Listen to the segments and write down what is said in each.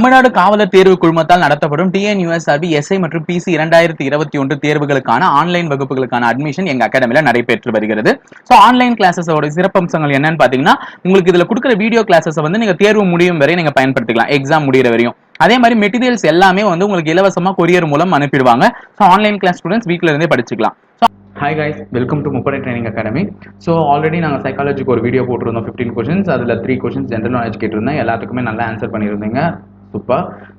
தமிழ்நாடு காவலர் தேர்வு குழுமத்தால் நடத்தப்படும் டிஎன்யூஎஸ்ஆர்பி எஸ்ஐ மற்றும் பிசி இரண்டாயிரத்தி இருபத்தி ஒன்று தேர்வுகளுக்கான ஆன்லைன் வகுப்புகளுக்கான அட்மிஷன் எங்க அகாடமியில நடைபெற்று வருகிறது. ஸோ ஆன்லைன் கிளாஸஸோட சிறப்பம்சங்கள் என்னன்னு பாத்தீங்கன்னா உங்களுக்கு இதுல கொடுக்குற வீடியோ கிளாஸஸ் வந்து நீங்க தேர்வு முடியும் வரை நீங்க பயன்படுத்திக்கலாம் எக்ஸாம் முடிகிற வரையும். அதே மாதிரி மெட்டீரியல்ஸ் எல்லாமே வந்து உங்களுக்கு இலவசமா கொரியர் மூலம் அனுப்பிடுவாங்க. ஸோ ஆன்லைன் கிளாஸ் ஸ்டூடெண்ட்ஸ் வீட்ல இருந்தே படிச்சுக்கலாம். ஹாய் கைஸ் வெல்கம் டு முப்படை ட்ரைனிங் அகாடமி ஸோ ஆல்ரெடி நாங்கள் சைக்காலஜிக்கு ஒரு வீடியோ போட்டிருந்தோம் ஃபிஃப்டீன் கொஷின்ஸ் அதில் த்ரீ கொஷின்ஸ் ஜென்ரல் நாலேஜ் கேட்டிருந்தேன். எல்லாத்துக்குமே நல்லா ஆன்சர் பண்ணியிருந்தீங்க. ou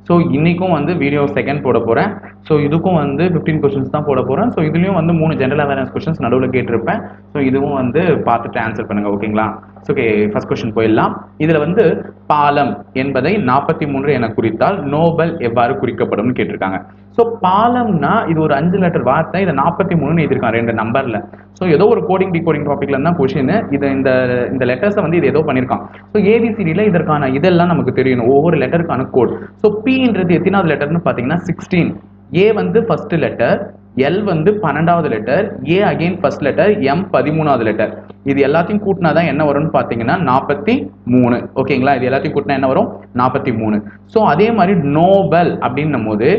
ஸோ இன்னைக்கும் வந்து வீடியோ செகண்ட் போட போகிறேன் ஸோ இதுக்கும் வந்து ஃபிஃப்டீன் கொஷின்ஸ் தான் போட போகிறேன் ஸோ இதுலேயும் வந்து மூணு ஜென்ரல் அவேர்னஸ் கொஷின்ஸ் நடுவில் கேட்டிருப்பேன். ஸோ இதுவும் வந்து பார்த்துட்டு ஆன்சர் பண்ணுங்க ஓகேங்களா ஓகே ஃபர்ஸ்ட் கொஸ்டின் போயிடலாம். இதில் வந்து பாலம் என்பதை நாற்பத்தி மூன்று என குறித்தால் நோபல் எவ்வாறு குறிக்கப்படும் கேட்டிருக்காங்க. ஸோ பாலம்னா இது ஒரு அஞ்சு லெட்டர் வார்த்தை. இதை நாற்பத்தி மூணுன்னு எழுதிருக்கான் ரெண்டு நம்பர்ல ஸோ ஏதோ ஒரு கோடிங் டிகோடிங் டாப்பிக்ல இருந்தால் கொஷின் இது இந்த இந்த லெட்டர்ஸை வந்து இது ஏதோ பண்ணியிருக்கான். ஸோ ஏபிசிடியில் இதற்கான இதெல்லாம் நமக்கு தெரியணும். ஒவ்வொரு லெட்டருக்கான கோட் ஸோ பின்றது எத்தனாவது லெட்டர்னு பார்த்தீங்கன்னா சிக்ஸ்டீன் ஏ வந்து ஃபர்ஸ்ட் லெட்டர் எல் வந்து பன்னெண்டாவது letter A again first letter M பதிமூணாவது லெட்டர் இது எல்லாத்தையும் கூட்டினா தான் என்ன வரும்னு பார்த்தீங்கன்னா நாற்பத்தி மூணு. ஓகேங்களா? இது எல்லாத்தையும் கூட்டினா என்ன வரும்? நாற்பத்தி மூணு. ஸோ அதே மாதிரி நோபல் அப்படின்னும் போது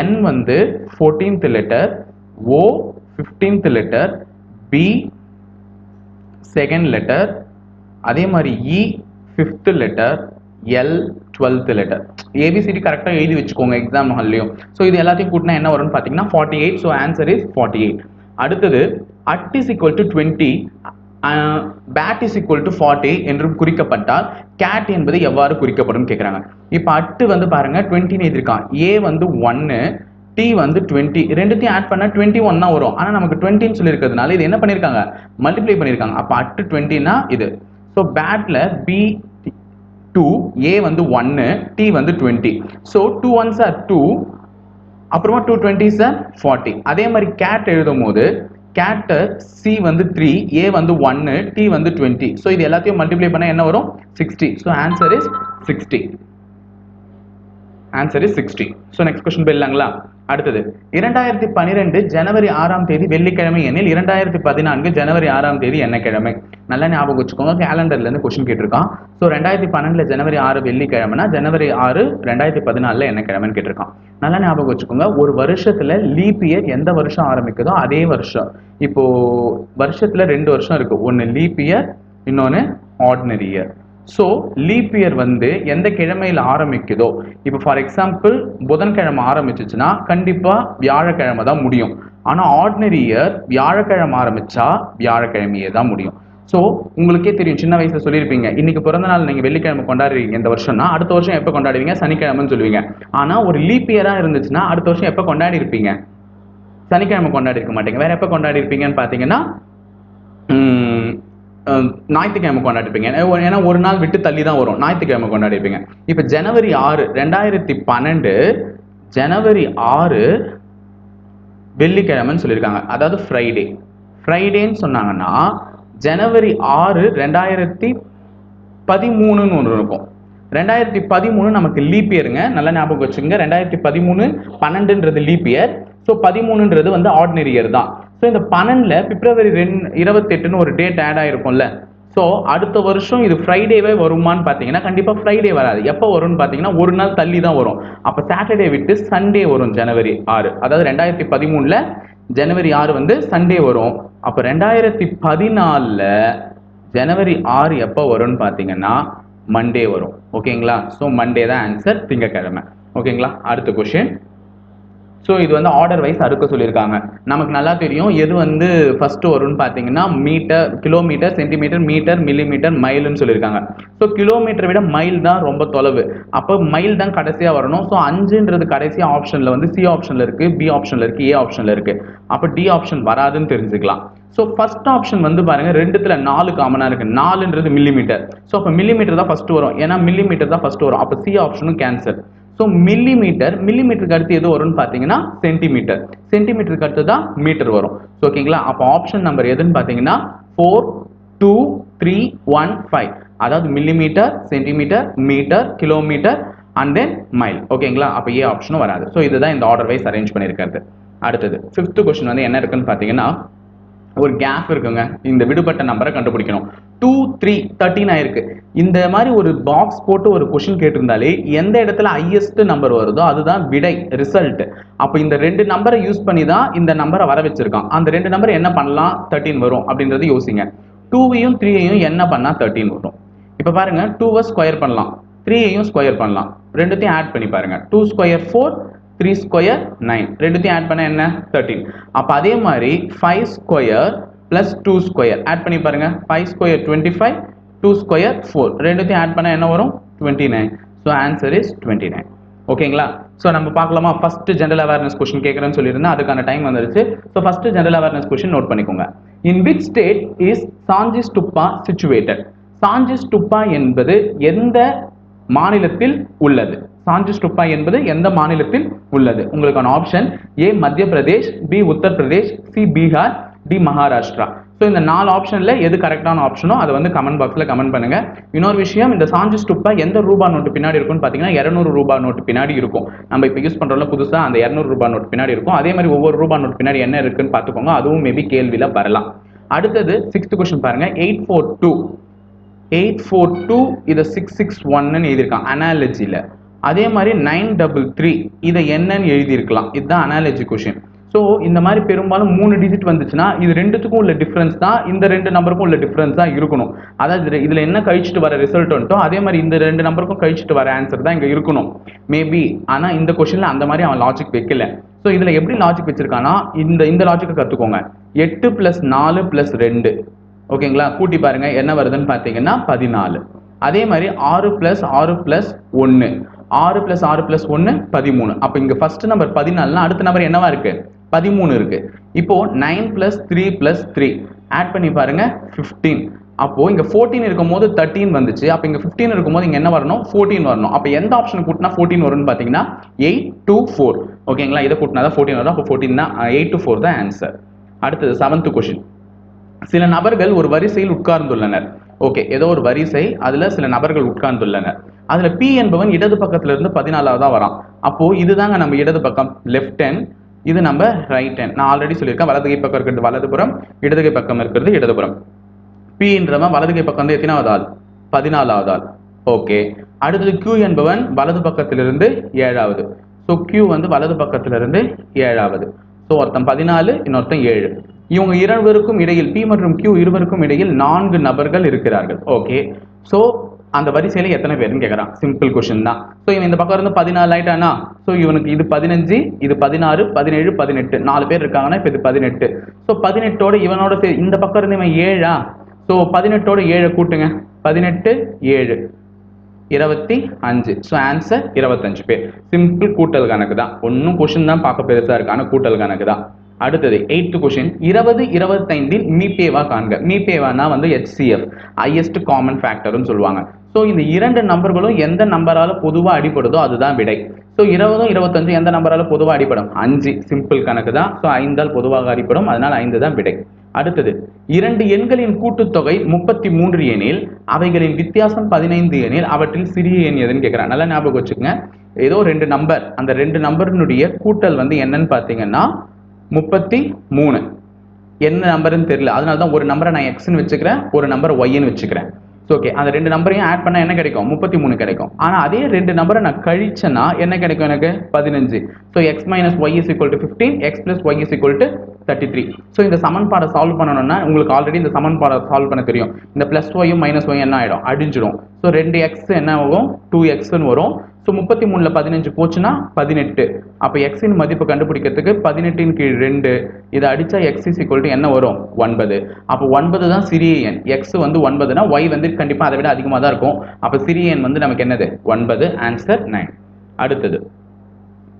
என் வந்து fourteenth letter O fifteenth letter P second letter அதே மாதிரி E fifth letter L twelfth letter ABCD கரெக்டாக எழுதி வச்சுக்கோங்க எக்ஸாம் ஹால்லையும் ஸோ இது எல்லாத்தையும் கூட்டினா என்ன வரும்னு பார்த்தீங்கன்னா forty eight so answer is forty eight அடுத்தது at is equal to twenty bat is equal to forty என்றும் குறிக்கப்பட்டால் கேட் என்பது எவ்வாறு குறிக்கப்படும் கேட்குறாங்க இப்போ அட்டு வந்து பாருங்கள் டுவெண்ட்டின்னு எழுதியிருக்கான். ஏ வந்து ஒன்று டி வந்து டுவெண்ட்டி ரெண்டுத்தையும் ஆட் பண்ணால் டுவெண்ட்டி ஒன் தான் வரும். ஆனால் நமக்கு டுவெண்ட்டின்னு சொல்லியிருக்கிறதுனால இது என்ன பண்ணியிருக்காங்க? மல்டிப்ளை பண்ணியிருக்காங்க. அப்போ அட்டு டுவெண்ட்டினா இது. ஸோ பேட்டில் பி டூ ஏ வந்து ஒன்று டி வந்து twenty so two one sir two அப்புறமா டூ டுவெண்ட்டி சார் ஃபார்ட்டி அதே மாதிரி கேட் எழுதும் போது கேட்டு சி வந்து த்ரீ ஏ வந்து ஒன்று டி வந்து டுவெண்ட்டி ஸோ இது எல்லாத்தையும் மல்டிப்ளை பண்ணால் என்ன வரும்? Sixty so answer is sixty answer is sixty so next question போயிடலாங்களா அடுத்தது. இரண்டாயிரத்தி பன்னிரெண்டு ஜனவரி ஆறாம் தேதி வெள்ளிக்கிழமை எனில் இரண்டாயிரத்தி பதினான்கு ஜனவரி ஆறாம் தேதி என்ன கிழமை நல்லா ஞாபகம் வச்சுக்கோங்க. கேலண்டர்லேருந்து கொஸ்டின் கேட்டிருக்கான். ஸோ ரெண்டாயிரத்தி பன்னெண்டுல ஜனவரி ஆறு வெள்ளிக்கிழமைனா ஜனவரி ஆறு ரெண்டாயிரத்தி பதினாலுல என்ன கிழமைன்னு கேட்டிருக்கான். நல்லா ஞாபகம் வச்சுக்கோங்க. ஒரு வருஷத்துல லீப் இயர் எந்த வருஷம் ஆரம்பிக்குதோ அதே வருஷம். இப்போ வருஷத்துல ரெண்டு வருஷம் இருக்கு. ஒன்னு லீப் இயர் இன்னொன்னு ordinary year so leap year வந்து எந்த கிழமையில் ஆரம்பிக்குதோ? இப்போ ஃபார் எக்ஸாம்பிள் புதன்கிழமை ஆரம்பிச்சிச்சுன்னா கண்டிப்பாக வியாழக்கிழமை தான் முடியும். ஆனால் ஆர்டினரி இயர் வியாழக்கிழமை ஆரம்பித்தா வியாழக்கிழமையே தான் முடியும். ஸோ உங்களுக்கே தெரியும் சின்ன வயசில் சொல்லியிருப்பீங்க இன்னைக்கு பிறந்த நாள் நீங்கள் வெள்ளிக்கிழமை கொண்டாடுறீங்க இந்த வருஷம்னா அடுத்த வருஷம் எப்போ கொண்டாடுவீங்க? சனிக்கிழமைன்னு சொல்லுவீங்க. ஆனால் ஒரு லீப் இயராக இருந்துச்சுன்னா அடுத்த வருஷம் எப்போ கொண்டாடி இருப்பீங்க சனிக்கிழமை கொண்டாடி இருக்க மாட்டீங்க. வேற எப்போ கொண்டாடி இருப்பீங்கன்னு பார்த்தீங்கன்னா Um, ஞாயிற்றுக்கிழமை கொண்டாடிப்பீங்க. ஏன்னா ஒரு- ஏன்னா ஒரு நாள் விட்டு தள்ளி தான் வரும். ஞாயிற்றுக்கிழமை கொண்டாடிப்பீங்க. இப்போ ஜனவரி ஆறு ரெண்டாயிரத்தி பன்னெண்டு ஜனவரி ஆறு வெள்ளிக்கிழமைன்னு சொல்லியிருக்காங்க. அதாவது ஃப்ரைடே ஃப்ரைடேன்னு சொன்னாங்கன்னா ஜனவரி ஆறு ரெண்டாயிரத்தி பதிமூணுன்னு ஒன்று இருக்கும். ரெண்டாயிரத்தி பதிமூணு நமக்கு லீப் இயருங்க நல்லா ஞாபகம் வச்சுக்கோங்க. ரெண்டாயிரத்தி பதிமூணு பன்னெண்டுன்றது லீப் இயர் ஸோ பதிமூணுன்றது வந்து ஆர்டினரி இயர் தான். ஸோ இந்த பன்னெண்டில் பிப்ரவரி ரெண்டு இருபத்தெட்டுன்னு ஒரு டேட் ஆட் ஆகிருக்கும்ல ஸோ அடுத்த வருஷம் இது ஃப்ரைடேவே வருமான்னு பார்த்தீங்கன்னா கண்டிப்பாக ஃப்ரைடே வராது. எப்போ வரும்னு பார்த்தீங்கன்னா ஒரு நாள் தள்ளி தான் வரும். அப்போ சாட்டர்டே விட்டு சண்டே வரும் ஜனவரி ஆறு. அதாவது ரெண்டாயிரத்தி பதிமூணில் ஜனவரி ஆறு வந்து சண்டே வரும். அப்போ ரெண்டாயிரத்தி பதினாலில் ஜனவரி ஆறு எப்போ வரும்னு பார்த்தீங்கன்னா மண்டே வரும். ஓகேங்களா ஸோ மண்டே தான் ஆன்சர் திங்கக்கிழமை. ஓகேங்களா அடுத்த கொஷின் ஸோ இது வந்து ஆர்டர் வைஸ் அறுக்க சொல்லியிருக்காங்க. நமக்கு நல்லா தெரியும் எது வந்து ஃபர்ஸ்ட் வரும்னு பார்த்தீங்கன்னா metre kilometre centimetre metre millimetre மைல்னு சொல்லியிருக்காங்க. ஸோ கிலோமீட்டரை விட மைல் தான் ரொம்ப தொலைவு. அப்போ மைல் தான் கடைசியாக வரணும். ஸோ அஞ்சுன்றது கடைசி ஆப்ஷனில் வந்து சி ஆப்ஷனில் இருக்குது பி ஆப்ஷனில் இருக்குது ஏ ஆப்ஷனில் இருக்குது அப்போ டி ஆப்ஷன் வராதுன்னு தெரிஞ்சுக்கலாம். ஸோ ஃபர்ஸ்ட் ஆப்ஷன் வந்து பாருங்க ரெண்டுத்துல நாலு காமனாக இருக்கு. நாலுன்றது மில்லிமீட்டர் ஸோ அப்போ மில்லிமீட்டர் தான் ஃபர்ஸ்ட் வரும். ஏன்னா மில்லிமீட்டர் தான் ஃபர்ஸ்ட் வரும். அப்போ சி ஆப்ஷனும் கேன்சல் ஸோ மில்லிமீட்டர் மில்லிமீட்டருக்கு அடுத்து எது வரும்னு பார்த்தீங்கன்னா சென்டிமீட்டர் சென்டிமீட்டருக்கு அடுத்து தான் மீட்டர் வரும். ஸோ ஓகேங்களா அப்போ ஆப்ஷன் நம்பர் எதுன்னு பார்த்தீங்கன்னா four two three one five அதாவது millimetre centimetre metre kilometre and then mile ஓகேங்களா அப்போ ஏ ஆப்ஷனும் வராது. ஸோ இதுதான் இந்த ஆர்டர் வைஸ் அரேஞ்ச் பண்ணியிருக்கிறது. அடுத்தது ஃபிஃப்த் கொஸ்டின் வந்து என்ன இருக்குன்னு பார்த்தீங்கன்னா ஒரு கேப் இருக்குங்க. இந்த விடுபட்ட நம்பரை கண்டுபிடிக்கணும். டூ த்ரீ தேர்ட்டின் ஆயிருக்கு. இந்த மாதிரி ஒரு பாக்ஸ் போட்டு ஒரு கொஷின் கேட்டிருந்தாலே எந்த இடத்துல ஹையஸ்ட் நம்பர் வருதோ அதுதான் விடை ரிசல்ட் அப்போ இந்த ரெண்டு நம்பரை யூஸ் பண்ணி தான் இந்த நம்பரை வர வச்சிருக்கான். அந்த ரெண்டு நம்பர் என்ன பண்ணலாம்? தேர்ட்டின் வரும் அப்படின்றது யோசிங்க. டூவையும் த்ரீயையும் என்ன பண்ணால் தேர்ட்டின் வரும். இப்போ பாருங்க டூவை ஸ்கொயர் பண்ணலாம். த்ரீயையும் ஸ்கொயர் பண்ணலாம். ரெண்டுத்தையும் ஆட் பண்ணி பாருங்க. Two square four three square nine ரெண்டுத்தையும் ஆட் பண்ண என்ன? தேர்ட்டின் அப்போ அதே மாதிரி five square plus two square add பண்ணி பாருங்க. Five square twenty five two square four ரெண்டுத்தையும் ஆட் பண்ண என்ன வரும்? Twenty nine so answer is twenty nine ஓகேங்களா? ஸோ நம்ம பார்க்கலாமா? ஃபஸ்ட்டு ஜென்ரல் அவேர்னஸ் கொஷின் கேட்குறேன்னு சொல்லியிருந்தேன். அதுக்கான டைம் வந்துருச்சு. So first general awareness question note பண்ணிக்கோங்க. In which state is Sanchi's stupa situated Sanchi stupa என்பது எந்த மாநிலத்தில் உள்ளது. சாஞ்சி டுப்பா என்பது எந்த மாநிலத்தில் உள்ளது? உங்களுக்கான option A Madhya Pradesh B Uttar Pradesh C Bihar D Maharashtra. So இந்த நாலு ஆப்ஷன்ல எது கரெக்டான ஆப்ஷனோ அதை வந்து கமெண்ட் பாக்ஸ்ல கமெண்ட் பண்ணுங்க. இன்னொரு விஷயம் இந்த சாஞ்சி ஸ்டூப்பா எந்த ரூபா நோட்டு பின்னாடி இருக்கும்னு பார்த்தீங்கன்னா இரநூறு ரூபா நோட்டு பின்னாடி இருக்கும். நம்ம இப்போ யூஸ் பண்றோம்ல புதுசா அந்த இரநூறு ரூபா நோட்டு பின்னாடி இருக்கும். அதே மாதிரி ஒவ்வொரு ரூபா நோட்டு பின்னாடி என்ன இருக்குன்னு பார்த்துக்கோங்க அதுவும் மேபி கேள்வியில வரலாம். அடுத்தது சிக்ஸ்த் கொஸ்டின் பாருங்க. Eight four two eight four two இதை சிக்ஸ் சிக்ஸ் ஒன்னு எழுதியிருக்கான் அனாலஜியில் அதே மாதிரி நைன் டபுள் த்ரீ இதை என்னன்னு எழுதியிருக்கலாம். இதுதான் அனாலஜி கொஷின் ஸோ இந்த மாதிரி பெரும்பாலும் மூணு டிஜிட் வந்துச்சுன்னா இது ரெண்டுத்துக்கும் உள்ள டிஃப்ரென்ஸ் தான் இந்த ரெண்டு நம்பருக்கும் உள்ள டிஃப்ரென்ஸ் தான் இருக்கணும். அதாவது இதில் என்ன கழிச்சிட்டு வர ரிசல்ட் வந்துட்டோ அதே மாதிரி இந்த ரெண்டு நம்பருக்கும் கழிச்சிட்டு வர ஆன்சர் தான் இங்கே இருக்கணும். மேபி ஆனால் இந்த கொஷின்ல அந்த மாதிரி அவன் லாஜிக் வைக்கல. ஸோ இதில் எப்படி லாஜிக் வச்சிருக்கானா இந்த இந்த லாஜிக்கை கற்றுக்கோங்க எட்டு ப்ளஸ் நாலு ப்ளஸ் ரெண்டு. ஓகேங்களா? கூட்டி பாருங்க என்ன வருதுன்னு பார்த்தீங்கன்னா பதினாலு. அதே மாதிரி ஆறு பிளஸ் ஆறு பிளஸ் ஒன்று ஆறு பிளஸ் ஆறு பிளஸ் ஒன்று பதிமூணு. அப்போ இங்கே ஃபர்ஸ்ட் நம்பர் பதினாலுனா அடுத்த நம்பர் என்னவா இருக்கு? பதிமூணு இருக்கு. இப்போ nine plus three plus three add பண்ணி பாருங்க ஃபிஃப்டீன் அப்போது இங்கே ஃபோர்டீன் இருக்கும் போது தேர்ட்டீன் வந்துச்சு. அப்போ இங்கே ஃபிஃப்டீன் இருக்கும் போது இங்கே என்ன வரணும்? ஃபோர்டீன் வரணும். அப்போ எந்த ஆப்ஷன் கூட்டினா ஃபோர்டீன் வரும்னு பார்த்தீங்கன்னா எயிட் டூ ஃபோர் ஓகேங்களா? இதை கூட்டினா தான் ஃபோர்டீன் வரும். அப்போ ஃபோர்டீன் தான் எயிட் டூ ஃபோர் தான் ஆன்சர் அடுத்தது செவன்த் கொஷின் சில நபர்கள் ஒரு வரிசையில் உட்கார்ந்துள்ளனர். ஓகே ஏதோ ஒரு வரிசை அதுல சில நபர்கள் உட்கார்ந்துள்ளனர். அதுல பி என்பவன் இடது பக்கத்துல இருந்து பதினாலாவதா வரான். அப்போ இதுதாங்க நம்ம இடது பக்கம் லெஃப்ட் ஹேண்ட் இது நம்ம ரைட் ஹேண்ட் நான் ஆல்ரெடி சொல்லியிருக்கேன் வலது கை பக்கம் இருக்கிறது வலதுபுறம் இடது கை பக்கம் இருக்கிறது இடதுபுறம். பின்றவன் வலது கை பக்கம் வந்து எத்தனாவது ஆள்? பதினாலாவது ஆள். ஓகே அடுத்தது கியூ என்பவன் வலது பக்கத்திலிருந்து ஏழாவது. ஸோ கியூ வந்து வலது பக்கத்திலிருந்து ஏழாவது. ஸோ ஒருத்தன் பதினாலு இன்னொருத்தன் ஏழு. இவங்க இருவருக்கும் இடையில் பி மற்றும் கியூ இருவருக்கும் இடையில் நான்கு நபர்கள் இருக்கிறார்கள். ஓகே ஸோ அந்த வரிசையில எத்தனை பேருன்னு கேட்குறான் சிம்பிள் கொஷின் தான். ஸோ இவன் இந்த பக்கம் இருந்து பதினாலு ஆயிட்டானா ஸோ இவனுக்கு இது பதினஞ்சு இது பதினாறு பதினேழு பதினெட்டு. நாலு பேர் இருக்காங்கன்னா இப்போ இது பதினெட்டு. ஸோ பதினெட்டோட இவனோட சே இந்த பக்கம் இருந்து இவன் ஏழா? ஸோ பதினெட்டோட ஏழை கூட்டுங்க. பதினெட்டு ஏழு. இருபத்தி அஞ்சு. ஸோ ஆன்சர் இருபத்தஞ்சு பேர். சிம்பிள் கூட்டல் கணக்கு தான். ஒன்றும் கொஷின் தான் பார்க்க பெருசாக இருக்கு. ஆனால் கூட்டல் கணக்கு தான். அடுத்தது எயித்து கொஷின் இருபது இருபத்தைந்தில் மீபேவா காண்க. மீபேவானா வந்து ஹெச்சிஎஃப் ஹையஸ்ட் காமன் ஃபேக்டர்னு சொல்லுவாங்க. ஸோ இந்த இரண்டு நம்பர்களும் எந்த நம்பரால் பொதுவாக அடிப்படுதோ அதுதான் விடை. ஸோ இருபதும் இருபத்தஞ்சும் எந்த நம்பரால் பொதுவாக அடிப்படும் அஞ்சு. சிம்பிள் கணக்கு தான். ஸோ ஐந்தால் பொதுவாக அடிப்படும் அதனால் ஐந்து தான் விடை. அடுத்தது இரண்டு எண்களின் கூட்டுத்தொகை முப்பத்தி மூன்று எனில் அவைகளின் வித்தியாசம் பதினைந்து எனில் அவற்றில் சிறிய எண் எதுன்னு கேட்குறான் நல்லா ஞாபகம் வச்சுக்கோங்க. ஏதோ ரெண்டு நம்பர் அந்த ரெண்டு நம்பரினுடைய கூட்டல் வந்து என்னன்னு பார்த்தீங்கன்னா முப்பத்தி மூணு. என்ன நம்பருன்னு தெரியல. அதனால தான் ஒரு நம்பரை நான் எக்ஸ்னு வச்சுக்கிறேன் ஒரு நம்பர் ஒய்ன்னு வச்சுக்கிறேன். ஸோ ஓகே அந்த ரெண்டு நம்பரையும் ஆட் பண்ணால் என்ன கிடைக்கும்? முப்பத்தி மூணு கிடைக்கும். ஆனால் அதே ரெண்டு நம்பரை நான் கழிச்சேன்னா என்ன கிடைக்கும் எனக்கு? பதினஞ்சு. So X minus Y is equal to fifteen X plus Y is equal to thirty three so இந்த சமன்பாடை சால்வ் பண்ணணும்னா உங்களுக்கு ஆல்ரெடி இந்த சமன்பாடை சால்வ் பண்ண தெரியும். இந்த ப்ளஸ் ஒய்யும் மைனஸ் ஒய் என்ன ஆகிடும் அடிஞ்சிடும் ஸோ ரெண்டு எக்ஸ் என்ன ஆகும்? டூ எக்ஸ்னு வரும். ஸோ முப்பத்தி மூணில் பதினஞ்சு போச்சுன்னா பதினெட்டு. அப்போ எக்ஸின் மதிப்பு கண்டுபிடிக்கிறதுக்கு பதினெட்டின் கீழ் ரெண்டு. இதை அடித்தா எக்ஸ் இஸ் ஈக்குவல் டு என்ன வரும்? ஒன்பது. அப்போ ஒன்பது தான் சிறிய எண். எக்ஸ் வந்து ஒன்பதுனா ஒய் வந்து கண்டிப்பாக அதை விட அதிகமாக தான் இருக்கும். அப்போ சிறிய எண் வந்து நமக்கு என்னது? ஒன்பது. ஆன்சர் நைன் அடுத்தது.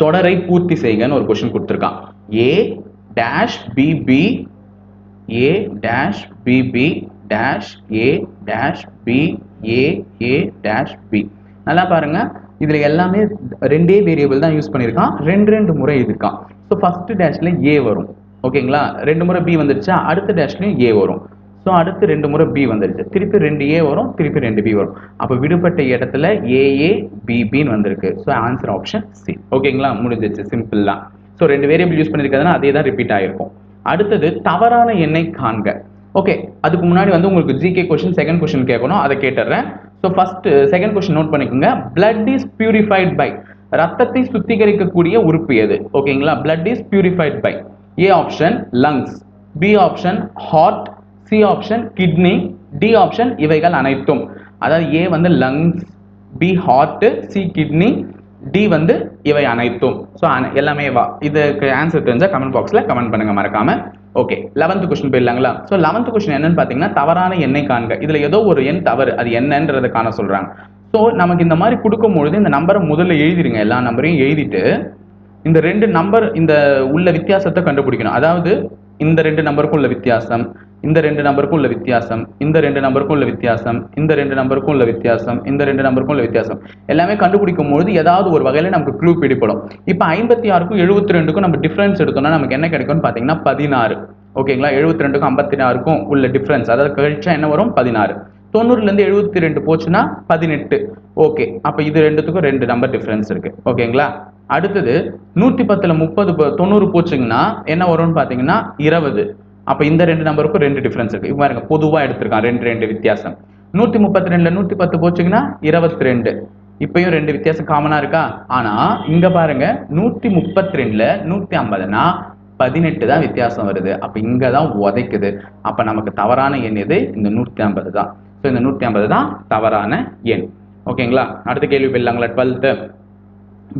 தொடரை பூர்த்தி செய்கன்னு ஒரு கொஸ்டின் கொடுத்துருக்கான். A dash BB A dash BB dash A dash B A A dash B நல்லா பாருங்கள் இதுல எல்லாமே ரெண்டே வேரியபிள் தான் யூஸ் பண்ணியிருக்கான். ரெண்டு ரெண்டு முறை இருக்கான் ஸோ ஃபர்ஸ்ட் டேஷ்ல ஏ வரும். ஓகேங்களா ரெண்டு முறை பி வந்துருச்சா? அடுத்த டேஷ்லயும் ஏ வரும். ஸோ அடுத்து ரெண்டு முறை பி வந்துருச்சு. திருப்பி ரெண்டு ஏ வரும் திருப்பி ரெண்டு பி வரும். அப்போ விடுபட்ட இடத்துல ஏஏ பிபின்னு வந்திருக்கு. ஸோ ஆன்சர் ஆப்ஷன் சி ஓகேங்களா முடிஞ்சிச்சு சிம்பிள் தான். ஸோ ரெண்டு வேரியபிள் யூஸ் பண்ணியிருக்கிறதுனா அதே தான் ரிப்பீட் ஆகிருக்கும் அடுத்தது தவறான எண்ணை காண்க. ஓகே அதுக்கு முன்னாடி வந்து உங்களுக்கு ஜிகே கொஸ்டின் செகண்ட் கொஸ்டின் கேட்கணும். அதை கேட்டுறேன் so first second question note பண்ணிக்கோங்க. பிளட் இஸ் பியூரிஃபைட் பை ரத்தத்தை சுத்திகரிக்கக்கூடிய உறுப்பு எது? ஓகேங்களா blood is purified by A option lungs B option heart C option kidney D option இவைகள் அனைத்தும். அதாவது ஏ வந்து lungs B heart C kidney D வந்து இவை அனைத்தும். ஸோ எல்லாமே வா. இதுக்கு ஆன்சர் தெரிஞ்சால் கமெண்ட் பாக்ஸில் கமெண்ட் பண்ணுங்க மறக்காமல் ஓகே லெவன்த் கொஸ்டின் போயிடலாங்களா? ஸோ லெவன்த் கொஸ்டின் என்னன்னு பார்த்தீங்கன்னா தவறான எண்ணை காண்க. இதில் ஏதோ ஒரு எண் தவறு அது என்னன்றதை காண சொல்கிறாங்க ஸோ நமக்கு இந்த மாதிரி கொடுக்கும்பொழுது இந்த நம்பரை முதல்ல எழுதிடுங்க. எல்லா நம்பரையும் எழுதிட்டு இந்த ரெண்டு நம்பர் இந்த உள்ள வித்தியாசத்தை கண்டுபிடிக்கணும். அதாவது இந்த ரெண்டு நம்பருக்கும் உள்ள வித்தியாசம் இந்த ரெண்டு நம்பருக்கும் உள்ள வித்தியாசம் இந்த ரெண்டு நம்பருக்கும் உள்ள வித்தியாசம் இந்த ரெண்டு நம்பருக்கும் உள்ள வித்தியாசம் இந்த ரெண்டு நம்பருக்கும் உள்ள வித்தியாசம். எல்லாமே கண்டுபிடிக்கும் பொழுது ஏதாவது ஒரு வகையில நமக்கு க்ளூ பிடிப்படும் இப்போ ஐம்பத்தி ஆறுக்கும் எழுபத்தி ரெண்டுக்கும் நம்ம டிஃபரன்ஸ் எடுத்தோம்னா நமக்கு என்ன கிடைக்கும்னு பார்த்தீங்கன்னா பதினாறு. ஓகேங்களா? எழுபத்தி ரெண்டுக்கும் ஐம்பத்தி ஆறுக்கும் உள்ள டிஃபரன்ஸ் அதாவது கழிச்சா என்ன வரும்? பதினாறு. தொண்ணூறுலேருந்து எழுபத்தி ரெண்டு போச்சுன்னா பதினெட்டு. ஓகே. அப்போ இது ரெண்டுத்துக்கும் ரெண்டு நம்பர் டிஃப்ரென்ஸ் இருக்கு. ஓகேங்களா? அடுத்தது நூற்றி பத்தில் முப்பது ப- தொண்ணூறு போச்சுங்கன்னா என்ன வரும்னு பார்த்தீங்கன்னா இருபது. அப்போ இந்த ரெண்டு நம்பருக்கும் ரெண்டு டிஃப்ரென்ஸ் இருக்கு. இவங்க பாருங்க பொதுவாக எடுத்திருக்கான் ரெண்டு ரெண்டு வித்தியாசம். நூற்றி முப்பத்தி ரெண்டில் நூற்றி பத்து போச்சுங்கன்னா இருபத்தி ரெண்டு இப்பயும் ரெண்டு வித்தியாசம் காமனாக இருக்கா? ஆனால் இங்கே பாருங்க நூற்றி முப்பத்தி ரெண்டில் நூற்றி ஐம்பதுனா பதினெட்டு தான் வித்தியாசம் வருது. அப்போ இங்கே தான் உதைக்குது. அப்போ நமக்கு தவறான எண் எது? இந்த நூற்றி ஐம்பது தான். ஸோ இந்த நூற்றி ஐம்பது தான் தவறான எண். ஓகேங்களா அடுத்த கேள்வி போயிடலாங்களா டுவெல்த்து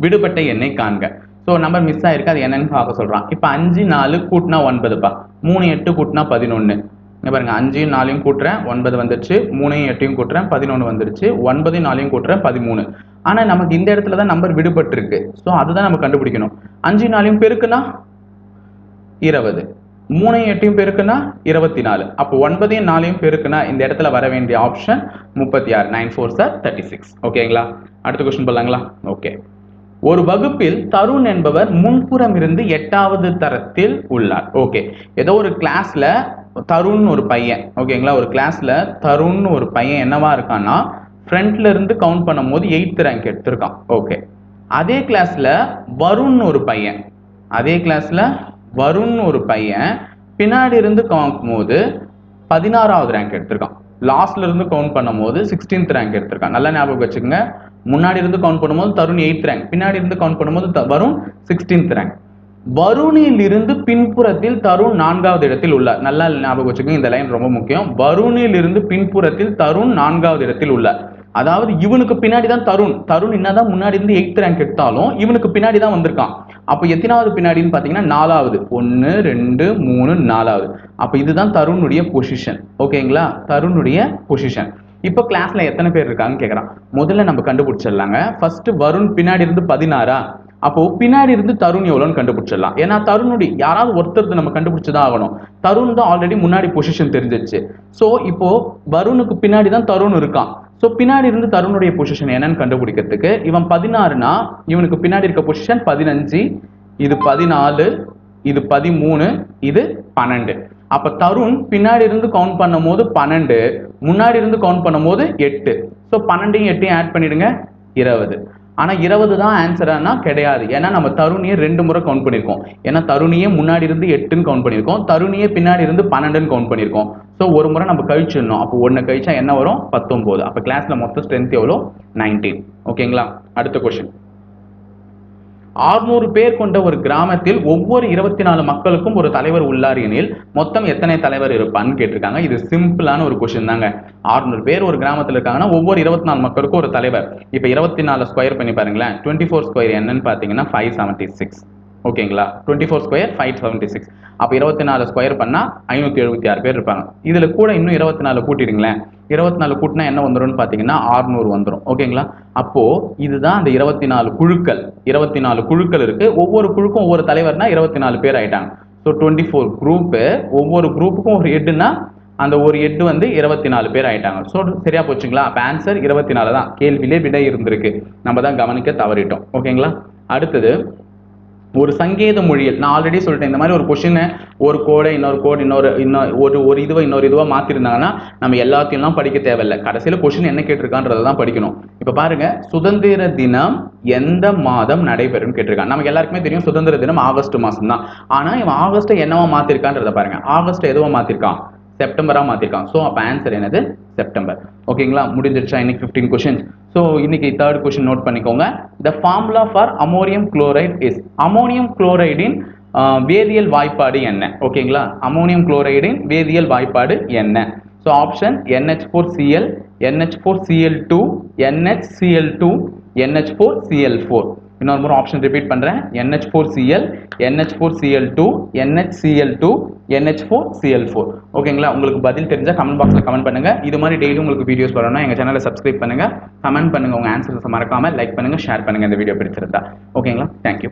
விடுபட்ட எண்ணை காண்க. ஸோ நம்பர் மிஸ் ஆயிருக்கு அது என்னன்னு பார்க்க சொல்கிறான் இப்போ அஞ்சு நாலு கூட்டினா ஒன்பதுப்பா. மூணு எட்டு கூட்டினா பதினொன்று இங்க பாருங்க அஞ்சையும் நாலையும் கூட்டுறேன் ஒன்பது வந்துருச்சு மூணையும் எட்டையும் கூட்டுறேன் பதினொன்று வந்துருச்சு ஒன்பதையும் நாலையும் கூட்டுறேன் பதிமூணு. ஆனால் நமக்கு இந்த இடத்துல தான் நம்பர் விடுபட்டிருக்கு. ஸோ அதுதான் நம்ம கண்டுபிடிக்கணும். அஞ்சு நாலையும் பெருக்குனா? இருபது. மூணையும் எட்டையும் பெருக்குனா? இருபத்தி நாலு அப்போ ஒன்பதையும் நாலையும் பெருக்குனா இந்த இடத்துல வர வேண்டிய ஆப்ஷன் முப்பத்தி ஆறு. Nine four sir thirty six ஓகேங்களா அடுத்த கொஸ்டின் போடலாங்களா? ஓகே ஒரு வகுப்பில் தருண் என்பவர் முன்புறம் இருந்து எட்டாவது தரத்தில் உள்ளார். ஓகே ஏதோ ஒரு கிளாஸ்ல தருண் ஒரு பையன். ஓகேங்களா ஒரு கிளாஸ்ல தருண் ஒரு பையன் என்னவா இருக்கான்னா ஃப்ரண்ட்ல இருந்து கவுண்ட் பண்ணும்போது எயித் ரேங்க் எடுத்திருக்கான். ஓகே அதே கிளாஸ்ல வருண் ஒரு பையன். அதே கிளாஸ்ல வருண் ஒரு பையன். பின்னாடி இருந்து கவுண்ட் போது பதினாறாவது ரேங்க் எடுத்திருக்கான். லாஸ்ட்ல இருந்து கவுண்ட் பண்ணும்போது சிக்ஸ்டீன்த் ரேங்க் எடுத்திருக்கான். நல்லா ஞாபகம் வச்சுக்கோங்க. முன்னாடி இருந்து கவுண்ட் பண்ணும்போது தருண் எயித் ரேங்க் பின்னாடி இருந்து கவுண்ட் பண்ணும்போது வருண் சிக்ஸ்டீன்த் ரேங்க் வருணில் இருந்து பின்புறத்தில் தருண் நான்காவது இடத்தில் உள்ளார். நல்லா ஞாபகம் வச்சுக்கோங்க இந்த லைன் ரொம்ப முக்கியம். வருணில் இருந்து பின்புறத்தில் தருண் நான்காவது இடத்தில் உள்ளார். அதாவது இவனுக்கு பின்னாடி தான் தருண். தருண் என்னதான் முன்னாடி இருந்து எயித் ரேங்க் எடுத்தாலும் இவனுக்கு பின்னாடி தான் வந்திருக்கான். அப்போ எத்தனாவது பின்னாடின்னு பார்த்தீங்கன்னா நாலாவது. ஒன்று ரெண்டு மூணு நாலாவது. அப்போ இதுதான் தருணுடைய பொசிஷன் ஓகேங்களா தருணுடைய பொசிஷன் இப்போ கிளாஸ்ல எத்தனை பேர் இருக்காங்கன்னு கேட்குறான் முதல்ல நம்ம கண்டுபிடிச்சிடலாங்க. ஃபர்ஸ்ட் வருண் பின்னாடி இருந்து பதினாறா? அப்போ பின்னாடி இருந்து தருண் எவ்வளோன்னு கண்டுபிடிச்சிடலாம். ஏன்னா தருணுடைய யாராவது ஒருத்தர் நம்ம கண்டுபிடிச்சுதான் ஆகணும். தருண் தான் ஆல்ரெடி முன்னாடி பொசிஷன் தெரிஞ்சிருச்சு. ஸோ இப்போ வருணுக்கு பின்னாடி தான் தருண் இருக்கான். ஸோ பின்னாடி இருந்து தருணுடைய பொசிஷன் என்னன்னு கண்டுபிடிக்கிறதுக்கு இவன் பதினாறுனா இவனுக்கு பின்னாடி இருக்க பொசிஷன் பதினஞ்சு இது பதினாலு இது பதிமூணு இது பன்னெண்டு. அப்ப தருண் பின்னாடி இருந்து கவுண்ட் பண்ணும்போது பன்னெண்டு முன்னாடி இருந்து கவுண்ட் பண்ணும்போது எட்டு. ஸோ பன்னெண்டையும் எட்டையும் ஆட் பண்ணிடுங்க இருபது. ஆனால் இருபது தான் ஆன்சரானா கிடையாது. ஏன்னா நம்ம தருணியை ரெண்டு முறை கவுண்ட் பண்ணியிருக்கோம். ஏன்னா தருணியே முன்னாடி இருந்து எட்டுன்னு கவுண்ட் பண்ணியிருக்கோம். தருணியே பின்னாடி இருந்து பன்னெண்டுன்னு கவுண்ட் பண்ணியிருக்கோம். ஸோ ஒரு முறை நம்ம கழிச்சிடணும். அப்போ ஒன்று கழிச்சா என்ன வரும்? பத்தொம்போது அப்போ கிளாஸில் மொத்த ஸ்ட்ரென்த் எவ்வளோ? நைன்டீன் ஓகேங்களா அடுத்த கொஷின் ஆறுநூறு பேர் கொண்ட ஒரு கிராமத்தில் ஒவ்வொரு இருபத்தி நாலு மக்களுக்கும் ஒரு தலைவர் உள்ளார் எனில் மொத்தம் எத்தனை தலைவர் இருப்பான்னு கேட்டிருக்காங்க. இது சிம்பிளான ஒரு கொஸ்டின் தாங்க. ஆறுநூறு பேர் ஒரு கிராமத்தில் இருக்காங்கன்னா ஒவ்வொரு இருபத்தி நாலு மக்களுக்கும் ஒரு தலைவர். இப்போ இருபத்தி நாலு ஸ்கொயர் பண்ணி பாருங்களேன். டுவெண்ட்டி ஃபோர் ஸ்கொயர் என்னன்னு பார்த்தீங்கன்னா ஃபைவ் செவன்ட்டி சிக்ஸ் ஓகேங்களா? Twenty four square five seventy six அப்போ இருபத்தி நாலு ஸ்கொயர் பண்ணால் ஐநூற்றி எழுபத்தி ஆறு பேர் இருப்பாங்க. இதில் கூட இன்னும் இருபத்தி நாலு கூட்டிடுங்களேன். இருபத்தி நாலு கூட்டினா என்ன வந்துரும்னு பார்த்தீங்கன்னா ஆறுநூறு வந்துடும் ஓகேங்களா? அப்போது இதுதான் அந்த இருபத்தி நாலு குழுக்கள். இருபத்தி நாலு குழுக்கள் இருக்குது ஒவ்வொரு குழுக்கும் ஒவ்வொரு தலைவர்னா இருபத்தி நாலு பேர் ஆயிட்டாங்க. ஸோ டுவெண்ட்டி ஃபோர் குரூப்பு ஒவ்வொரு குரூப்புக்கும் ஒரு ஹெட்டுனா அந்த ஒரு எட்டு வந்து இருபத்தி நாலு பேர் ஆயிட்டாங்க. ஸோ சரியா போச்சுங்களா? அப்போ ஆன்சர் இருபத்தி நாலு தான். கேள்வியிலே விடை இருந்திருக்கு. நம்ம தான் கவனிக்க தவறிட்டோம். ஓகேங்களா? அடுத்தது ஒரு சங்கேத மொழியில் நான் ஆல்ரெடி சொல்லிட்டேன் இந்த மாதிரி ஒரு கொஷினை ஒரு கோடை இன்னொரு கோடு இன்னொரு இன்னொரு ஒரு ஒரு இதுவை இன்னொரு இதுவாக மாற்றிருந்தாங்கன்னா நம்ம எல்லாத்தையும்லாம் படிக்க தேவையில்லை. கடைசியில் கொஷின் என்ன கேட்டிருக்கான்றதை தான் படிக்கணும். இப்போ பாருங்க சுதந்திர தினம் எந்த மாதம் நடைபெறும் கேட்டிருக்கான் நமக்கு எல்லாருக்குமே தெரியும் சுதந்திர தினம் ஆகஸ்ட் மாதம் தான் ஆனால் இவன் ஆகஸ்ட்டை என்னவா மாற்றிருக்கான்றதை பாருங்க. ஆகஸ்ட் எதுவாக மாற்றிருக்கான் செப்டம்பராக மாற்றிருக்கான் ஸோ அப்போ ஆன்சர் என்னது? செப்டம்பர் ஓகேங்களா முடிஞ்சிருச்சா இன்னைக்கு ஃபிஃப்டீன் கொஷின்ஸ் ஸோ இன்னைக்கு தேர்ட் கொஷின் நோட் பண்ணிக்கோங்க. The formula for ammonium chloride is ammonium குளோரைடின் வேதியியல் வாய்ப்பாடு என்ன? ஓகேங்களா அமோனியம் குளோரைடின் வேதியியல் வாய்ப்பாடு என்ன? So option NH four CL NH four CL two NH CL two NH four CL four இன்னொரு முறை ஆப்ஷன் ரிப்பீட் பண்ணுறேன் NH four CL NH four CL two NH CL two NH four CL four ஓகேங்களா உங்களுக்கு பதில் தெரிஞ்சா comment பாக்ஸில் comment பண்ணுங்க. இது மாதிரி டெய்லி உங்களுக்கு வீடியோஸ் வரணும் எங்கள் சேனலை சப்ஸ்கிரைப் பண்ணுங்க. கமெண்ட் பண்ணுங்க. உங்க ஆன்சர்ஸ் மறக்காம லைக் பண்ணுங்க ஷேர் பண்ணுங்க இந்த வீடியோ பிடிச்சிருந்தா. ஓகேங்களா தேங்க்யூ